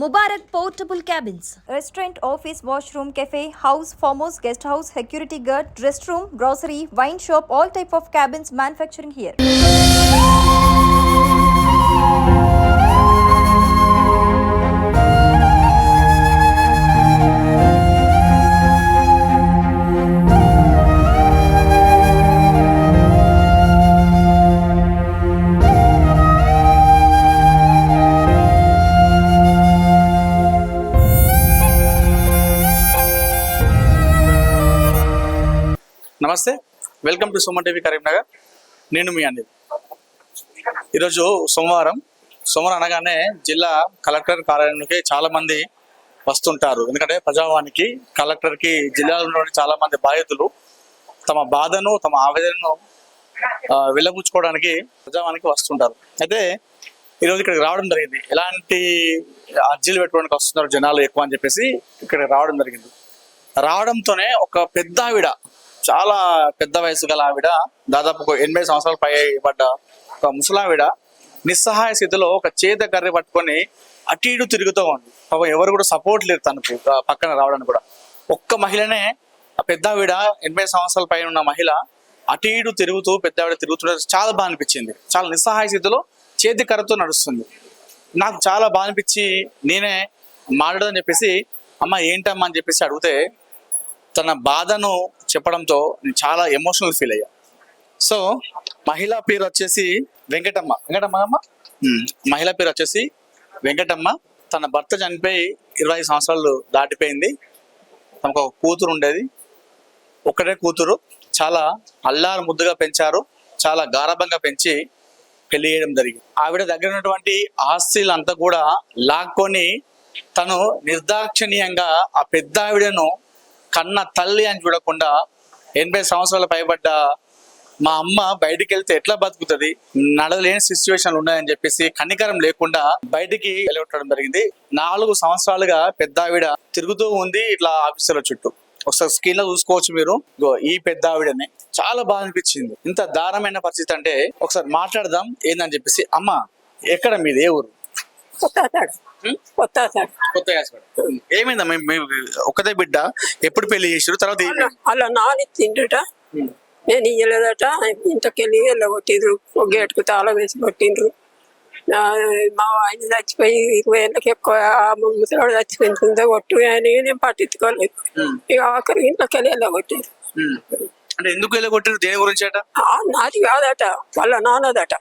Mubarak portable cabins, restaurant, office, washroom, cafe, house, farmhouse, guest house, security guard, restroom, grocery, wine shop, all type of cabins manufacturing here. నమస్తే welcome to Soma TV Karimnagar నేను మీ అండి ఈరోజు సోమవారం సోమవారం అనగానే జిల్లా collector కార్యాలయానికి చాలా మంది వస్తుంటారు ఎందుకంటే ప్రజావానికి కలెక్టర్కి జిల్లాలో చాలా మంది బాధితులు తమ బాధను తమ ఆవేదనను వెళ్ళబుచ్చుకోవడానికి ప్రజావానికి వస్తుంటారు అయితే ఈరోజు ఇక్కడికి రావడం జరిగింది ఎలాంటి అర్జీలు పెట్టుకోవడానికి వస్తున్నారు జనాలు ఎక్కువ అని చెప్పేసి ఇక్కడికి రావడం జరిగింది రావడంతోనే ఒక పెద్ద ఆవిడ చాలా పెద్ద వయసు గల ఆవిడ దాదాపు ఎనభై సంవత్సరాలు పై పడ్డ ఒక ముసలావిడ నిస్సహాయ స్థితిలో ఒక చేత కర్ర పట్టుకొని అటు ఇటు తిరుగుతూ ఉంది పాపం ఎవరు కూడా సపోర్ట్ లేరు తనకు పక్కన రావడానికి కూడా ఒక్క మహిళనే పెద్ద ఆవిడ ఎనభై సంవత్సరాల పైన ఉన్న మహిళ అటు ఇటు తిరుగుతూ పెద్ద ఆవిడ తిరుగుతుంటే చాలా బాగా అనిపించింది చాలా నిస్సహాయ స్థితిలో చేతి కర్రతో నడుస్తుంది నాకు చాలా బాగా అనిపించి నేనే మాట్లాడదని చెప్పేసి అమ్మ ఏంటమ్మా అని చెప్పేసి అడిగితే తన బాధను చెప్పడంతో నేను చాలా ఎమోషనల్ ఫీల్ అయ్యా సో మహిళ పేరు వచ్చేసి వెంకటమ్మ వెంకటమ్మ మహిళ పేరు వచ్చేసి వెంకటమ్మ తన భర్త చనిపోయి ఇరవై సంవత్సరాలు దాటిపోయింది తమకు ఒక కూతురు ఉండేది ఒక్కడే కూతురు చాలా అల్లారు ముద్దుగా పెంచారు చాలా గారభంగా పెంచి పెళ్లి చేయడం జరిగింది ఆవిడ దగ్గర ఉన్నటువంటి ఆస్తులంతా కూడా లాక్కొని తను నిర్దాక్షణీయంగా ఆ పెద్ద ఆవిడను కన్న తల్లి అని చూడకుండా ఎనభై సంవత్సరాల పైబడ్డ మా అమ్మ బయటికి వెళ్తే ఎట్లా బతుకుతుంది నడలేని సిచ్యువేషన్లు ఉన్నాయని చెప్పేసి కన్నికరం లేకుండా బయటికి వెళ్ళగొట్టడం జరిగింది నాలుగు సంవత్సరాలుగా పెద్ద ఆవిడ తిరుగుతూ ఉంది ఇట్లా ఆఫీసుల చుట్టూ ఒకసారి స్క్రీన్ లో చూసుకోవచ్చు మీరు ఈ పెద్ద ఆవిడని చాలా బాగా అనిపించింది ఇంత దారుణమైన పరిస్థితి అంటే ఒకసారి మాట్లాడదాం ఏందని చెప్పేసి అమ్మ ఎక్కడ మీది ఏ ఊరు కొత్త ఏమైందమ్మా ఒకదే బిడ్డ ఎప్పుడు పెళ్లి చేసారు తర్వాత అలా నాని తిండుట నేను ఇయ్యలేదట ఇంతకెళ్ళి వెళ్ళగొట్టిండ్రు ఒక గేటుకు తాళం వేసి కొట్టిండ్రు మా ఆయన చచ్చిపోయి ఇరవై ఏళ్ళకి ఎక్కువ ఆ ముసలాడు చచ్చిపోయింది కింద కొట్టు అని నేను పట్టించుకోలేదు ఇక ఆఖరి ఇంట్లోకెళ్ళి వెళ్ళా ఉమ్. అంటే ఎందుకు వెళ్ళి కొట్టారు దేని గురించి అట ఆ నాది కాదట వాళ్ళ నాన్నదట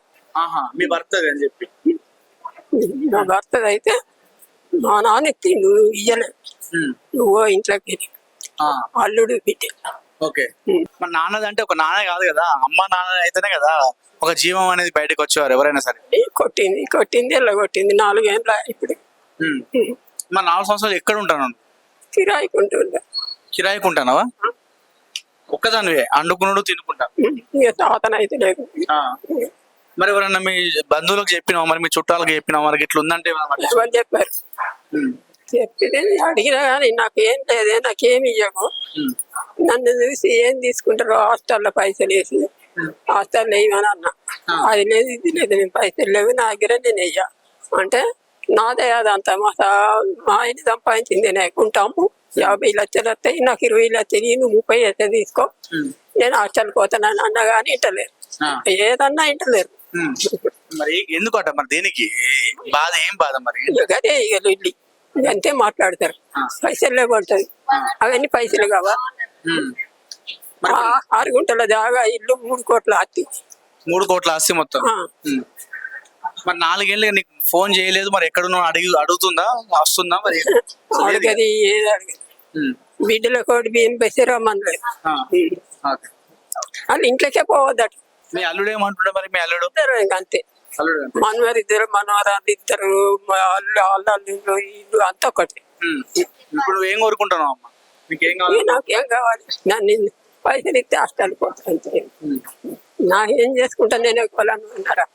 ఆహా మీ భర్త అని చెప్పి నా భర్త అయితే మా ఎత్తి నువ్వు ఇయ్యలే నువ్వు ఇంట్లోకి అల్లుడు బిడ్డ ఓకే మా నాన్నది అంటే ఒక నాన్న కాదు కదా అమ్మ నాన్న అయితేనే కదా ఒక జీవం అనేది బయటకు వచ్చేవారు ఎవరైనా సరే కొట్టింది కొట్టింది ఇలా కొట్టింది నాలుగేళ్ళ ఇప్పుడు మా నాలుగు సంవత్సరాలు ఎక్కడ ఉంటాను కిరాయికి ఉంటుందా కిరాయికి ఉంటానవా ఒక్కదానివే అండుకున్నాడు తినుకుంటా తాతనైతే లేదు మరి ఎవరన్నా మీ బంధువులకు చెప్పినావు మరి మీ చుట్టాలకు చెప్పినావు మరి ఇట్లా ఉందంటే చెప్పారు చెప్పింది అడిగినా కానీ నాకు ఏం లేదే నాకేమి ఇవ్వకు నన్ను చూసి ఏం తీసుకుంటారు హాస్టల్లో పైసలు వేసి హాస్టల్లో వేయమని అన్న అది లేదు ఇది లేదు నేను పైసలు లేవు నా దగ్గర నేను వెయ్య అంటే నాదే అదంతా మా మా ఇంటి సంపాదించింది ఉంటాము యాభై లక్షలు వస్తాయి నాకు ఇరవై లక్షలు నువ్వు ముప్పై అయితే తీసుకో నేను హాస్టల్ పోతానని అన్న కానీ ఇంటలేరు ఏదన్నా ఇంటలేరు మరి ఎందుకు మరి దేనికి బాధ ఏం బాధ మరి అదే ఇల్లు అంతే మాట్లాడతారు పైసలే పడుతుంది అవన్నీ పైసలు కావా ఆరు గుంటల జాగా ఇల్లు మూడు కోట్ల ఆస్తి మూడు కోట్ల ఆస్తి మొత్తం మరి నాలుగేళ్ళు నీకు ఫోన్ చేయలేదు మరి ఎక్కడ అడిగి అడుగుతుందా వస్తుందా మరి అడిగది ఏది అడిగదు బిడ్డల కోటి బియ్యం పెసరమ్మనలేదు వాళ్ళు ఇంట్లోకే పోవద్దు మీ అల్లుడు ఏమంటుండే మరి మీ అల్లుడు ఇంకా అంతే అల్లుడు మనవారు ఇద్దరు మనవరాలు ఇద్దరు అల్లు అల్లు ఇల్లు అంతా ఒకటి ఇప్పుడు ఏం కోరుకుంటున్నావు అమ్మ నీకేం కావాలి నాకేం కావాలి నన్ను పైసలు ఇస్తే అష్టాలు నా ఏం చేసుకుంటా నేను పొలాన్ని అన్నారా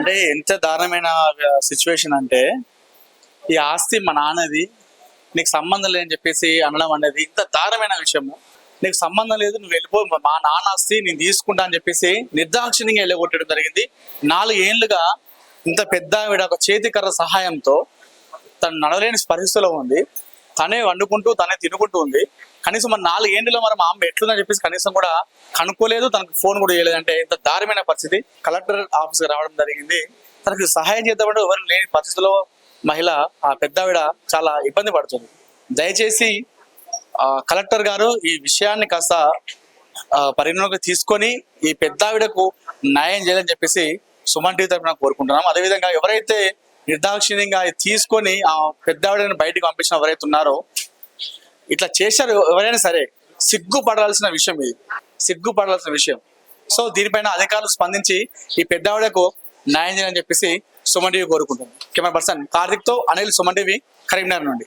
అంటే ఎంత దారుణమైన సిచ్యువేషన్ అంటే ఈ ఆస్తి మా నాన్నది నీకు సంబంధం లేదని చెప్పేసి అనడం అనేది ఇంత దారుణమైన విషయము నీకు సంబంధం లేదు నువ్వు వెళ్ళిపో మా నాన్న ఆస్తి నేను తీసుకుంటా అని చెప్పేసి నిర్దాక్షిణ్యంగా వెళ్ళగొట్టడం జరిగింది నాలుగు ఏళ్ళుగా ఇంత పెద్ద ఆవిడ ఒక చేతికర్ర సహాయంతో తను నడలేని పరిస్థితిలో ఉంది తనే వండుకుంటూ తనే తినుకుంటూ ఉంది కనీసం మన నాలుగేండ్లో మనం ఆమె ఎట్లుందని చెప్పేసి కనీసం కూడా కనుక్కోలేదు తనకు ఫోన్ కూడా చేయలేదు అంటే ఇంత దారుణమైన పరిస్థితి కలెక్టర్ ఆఫీస్కి రావడం జరిగింది తనకు సహాయం చేద్దామంటే ఎవరు లేని పరిస్థితిలో మహిళ ఆ పెద్దావిడ చాలా ఇబ్బంది పడుతుంది దయచేసి కలెక్టర్ గారు ఈ విషయాన్ని కాస్త పరిగణలోకి తీసుకొని ఈ పెద్దావిడకు న్యాయం చేయాలని చెప్పేసి సుమన్ టీవీ తరఫున కోరుకుంటున్నాం అదేవిధంగా ఎవరైతే నిర్దాక్షిణ్యంగా తీసుకొని ఆ పెద్దావిడని బయటకు పంపించిన ఎవరైతే ఉన్నారో ఇట్లా చేశారు ఎవరైనా సరే సిగ్గుపడాల్సిన విషయం ఇది సిగ్గుపడాల్సిన విషయం సో దీనిపైన అధికారులు స్పందించి ఈ పెద్దావిడకు న్యాయం చేయాలని చెప్పేసి సుమన్ టీవీ కోరుకుంటుంది కెమెరా పర్సన్ కార్తిక్తో అనిల్ సుమన్ టీవీ కరీంనగర్ నుండి